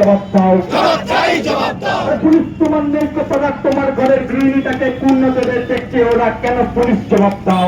জবাব দাও। পুলিশ তোমার নেই কথা তোমার ঘরের গৃহিণীটাকে পূর্ণ দেবে দেখছে ওরা কেন পুলিশ জবাব দাও।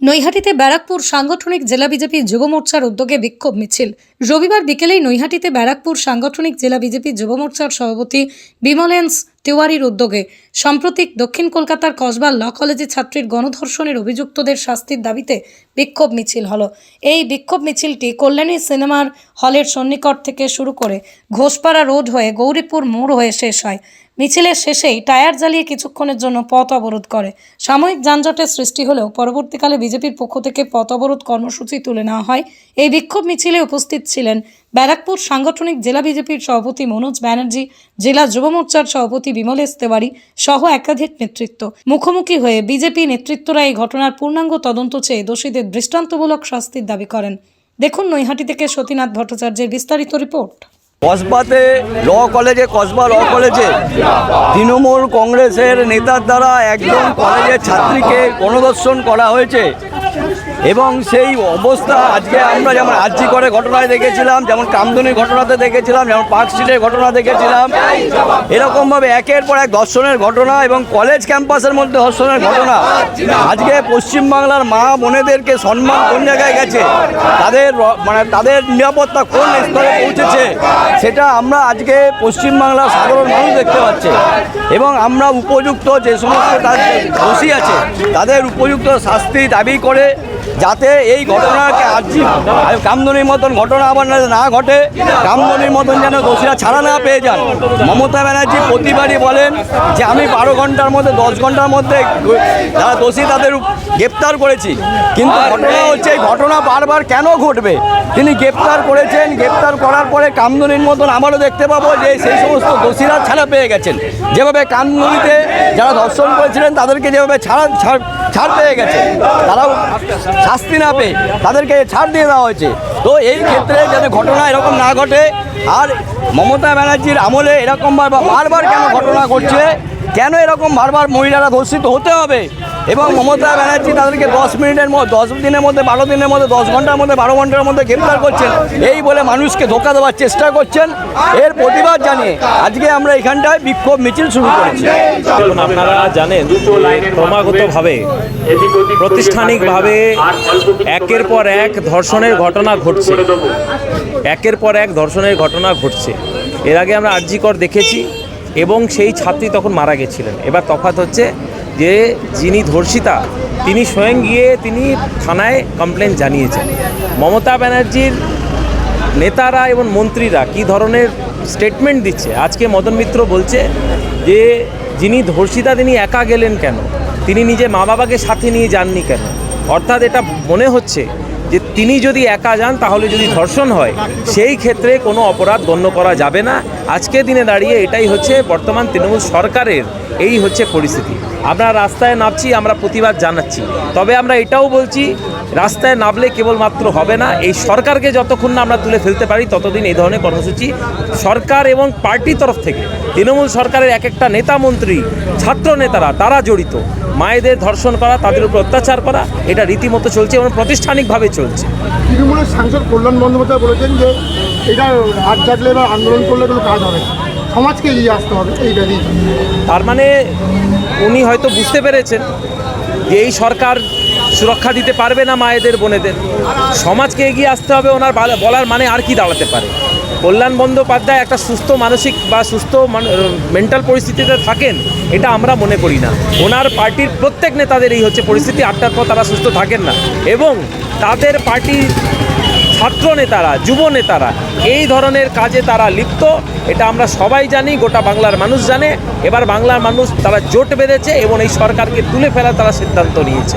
নৈহাটিতে ব্যারাকপুর সাংগঠনিক জেলা বিজেপি যুব মোর্চার উদ্যোগে বিক্ষোভ মিছিল। রবিবার বিকেলেই নৈহাটিতে ব্যারাকপুর সাংগঠনিক জেলা বিজেপি যুব মোর্চার সভাপতি বিমলেন্স তিওয়ারির উদ্যোগে সাম্প্রতিক দক্ষিণ কলকাতার কসবা ল কলেজের ছাত্রীর গণধর্ষণের অভিযুক্তদের শাস্তির দাবিতে বিক্ষোভ মিছিল হলো। এই বিক্ষোভ মিছিলটি কল্যাণী সিনেমার হলের সন্নিকট থেকে শুরু করে ঘোষপাড়া রোড হয়ে গৌরীপুর মোড় হয়ে শেষ হয়। মিছিলের শেষেই টায়ার জ্বালিয়ে কিছুক্ষণের জন্য পথ অবরোধ করে। সাময়িক যানজটের সৃষ্টি হলেও পরবর্তীকালে বিজেপির পক্ষ থেকে পথ অবরোধ কর্মসূচি তুলে নেওয়া হয়। এই বিক্ষোভ মিছিলে উপস্থিত ছিলেন ব্যারাকপুর সাংগঠনিক জেলা বিজেপির সভাপতি মনোজ ব্যানার্জি, জেলা যুব মোর্চার সভাপতি বিমলেশ তেওয়ারি সহ একাধিক নেতৃত্ব। মুখোমুখি হয়ে বিজেপি নেতৃত্বরা এই ঘটনার পূর্ণাঙ্গ তদন্ত চেয়ে দোষীদের দৃষ্টান্তমূলক শাস্তির দাবি করেন। দেখুন নৈহাটি থেকে সতীনাথ ভট্টাচার্যের বিস্তারিত রিপোর্ট। কসবাতে ল কলেজে, কসবা ল কলেজে তৃণমূল কংগ্রেসের নেতার দ্বারা একজন কলেজের ছাত্রীকে গণদর্শন করা হয়েছে। এবং সেই অবস্থা আজকে আমরা যেমন আর্জি করে ঘটনায় দেখেছিলাম, যেমন কামদুনি ঘটনাতে দেখেছিলাম, যেমন পার্ক স্ট্রিটের ঘটনা দেখেছিলাম, এরকমভাবে একের পর এক ধর্ষণের ঘটনা এবং কলেজ ক্যাম্পাসের মধ্যে ধর্ষণের ঘটনা। আজকে পশ্চিমবাংলার মা বোনেদেরকে সম্মান কোন জায়গায় গেছে? তাদের মানে তাদের নিরাপত্তা কোন স্তরে পৌঁছেছে? সেটা আমরা আজকে পশ্চিমবাংলার সাধারণ মানুষ দেখতে পাচ্ছে। এবং আমরা উপযুক্ত যে সমস্ত তাদের দোষী আছে, তাদের উপযুক্ত শাস্তি দাবি করে যাতে এই ঘটনাকে আর্জি কামদনির মতন ঘটনা আবার না ঘটে কামদনির মতন যেন দোষীরা ছাড়া না পেয়ে যান। মমতা ব্যানার্জি প্রতিবারই বলেন যে আমি বারো ঘণ্টার মধ্যে দশ ঘণ্টার মধ্যে যারা দোষী তাদের গ্রেপ্তার করেছি। কিন্তু ঘটনা হচ্ছে এই ঘটনা বারবার কেন ঘটবে? তিনি গ্রেপ্তার করেছেন গ্রেপ্তার করার পরে কামদনির মতন আমারও দেখতে পাবো যে সেই সমস্ত দোষীরা ছাড়া পেয়ে গেছেন। যেভাবে কামদনিতে যারা ধর্ষণ করেছিলেন তাদেরকে যেভাবে ছাড়া ছাড় পেয়ে গেছে। তারাও শাস্তি না পেয়ে তাদেরকে ছাড় দিয়ে দেওয়া হয়েছে। তো এই ক্ষেত্রে যাতে ঘটনা এরকম না ঘটে, আর মমতা ব্যানার্জির আমলে এরকমভাবে বার- বারবার কেন ঘটনা ঘটছে কেন এরকম বারবার মহিলারা ধর্ষিত হতে হবে? এবং মমতা ব্যানার্জি তাদেরকে দশ মিনিটের মধ্যে দশ দিনের মধ্যে, বারো দিনের মধ্যে, দশ ঘণ্টার মধ্যে, বারো ঘণ্টার মধ্যে গ্রেপ্তার করছেন। এই বলে মানুষকে ধোকা দেওয়ার চেষ্টা করছেন। এর প্রতিবাদ জানিয়ে আজকে আমরা এখানটায় বিক্ষোভ মিছিল শুরু করেছি। আপনারা জানেন, ক্রমাগতভাবে, প্রতিষ্ঠানিকভাবে একের পর এক ধর্ষণের ঘটনা ঘটছে। একের পর এক ধর্ষণের ঘটনা ঘটছে। এর আগে আমরা আর্জিকর দেখেছি। এবং সেই ছাত্রী তখন মারা গেছিলেন। এবার তফাৎ হচ্ছে যে যিনি ধর্ষিতা, তিনি স্বয়ং গিয়ে তিনি থানায় কমপ্লেন জানিয়েছেন। মমতা ব্যানার্জির নেতারা এবং মন্ত্রীরা কি ধরনের স্টেটমেন্ট দিচ্ছে? আজকে মদন মিত্র বলছে যে যিনি ধর্ষিতা, তিনি একা গেলেন কেন? তিনি নিজে মা বাবাকে সাথে নিয়ে যাননি কেন? অর্থাৎ এটা মনে হচ্ছে যে তিনি যদি একা যান, তাহলে যদি ধর্ষণ হয়, সেই ক্ষেত্রে কোনো অপরাধ গণ্য করা যাবে না। আজকে দিনে দাঁড়িয়ে এটাই হচ্ছে বর্তমান তৃণমূল সরকারের, এই হচ্ছে পরিস্থিতি। আমরা রাস্তায় নামছি, আমরা প্রতিবাদ জানাচ্ছি। তবে আমরা এটাও বলছি রাস্তায় নামলে কেবলমাত্র হবে না। এই সরকারকে যতক্ষণ না আমরা তুলে ফেলতে পারি ততদিন এই ধরনের কর্মসূচি সরকার এবং পার্টির তরফ থেকে তৃণমূল সরকারের এক একটা নেতা মন্ত্রী ছাত্র নেতারা তারা জড়িত। মায়েদের ধর্ষণ করা তাদের উপর অত্যাচার করা এটা রীতিমতো চলছে এবং প্রাতিষ্ঠানিকভাবে চলছে। তৃণমূলের সাংসদ কল্যাণ বন্দ্যোপাধ্যায় বলেছেন যে এটা হাত জাগলে বা আন্দোলন করলে কোনো কাজ হবে না। সমাজকে এগিয়ে আসতে হবে এইটা তার মানে উনি হয়তো বুঝতে পেরেছেন যে এই সরকার সুরক্ষা দিতে পারবে না মায়েদের, বোনেদের, সমাজকে এগিয়ে আসতে হবে, ওনার বলার মানে আর কি দাঁড়াতে পারে? কল্যাণ বন্দ্যোপাধ্যায় একটা সুস্থ মানসিক বা সুস্থ মেন্টাল পরিস্থিতিতে থাকেন, এটা আমরা মনে করি না। ওনার পার্টির প্রত্যেক নেতাদের এই হচ্ছে পরিস্থিতি, আটটার পর তারা সুস্থ থাকেন না। এবং তাদের পার্টির ছাত্র নেতারা, যুব নেতারা, এই ধরনের কাজে তারা লিপ্ত। এটা আমরা সবাই জানি, গোটা বাংলার মানুষ জানে। এবার বাংলার মানুষ, তারা জোট বেঁধেছে এবং এই সরকারকে তুলে ফেলার তারা সিদ্ধান্ত নিয়েছে।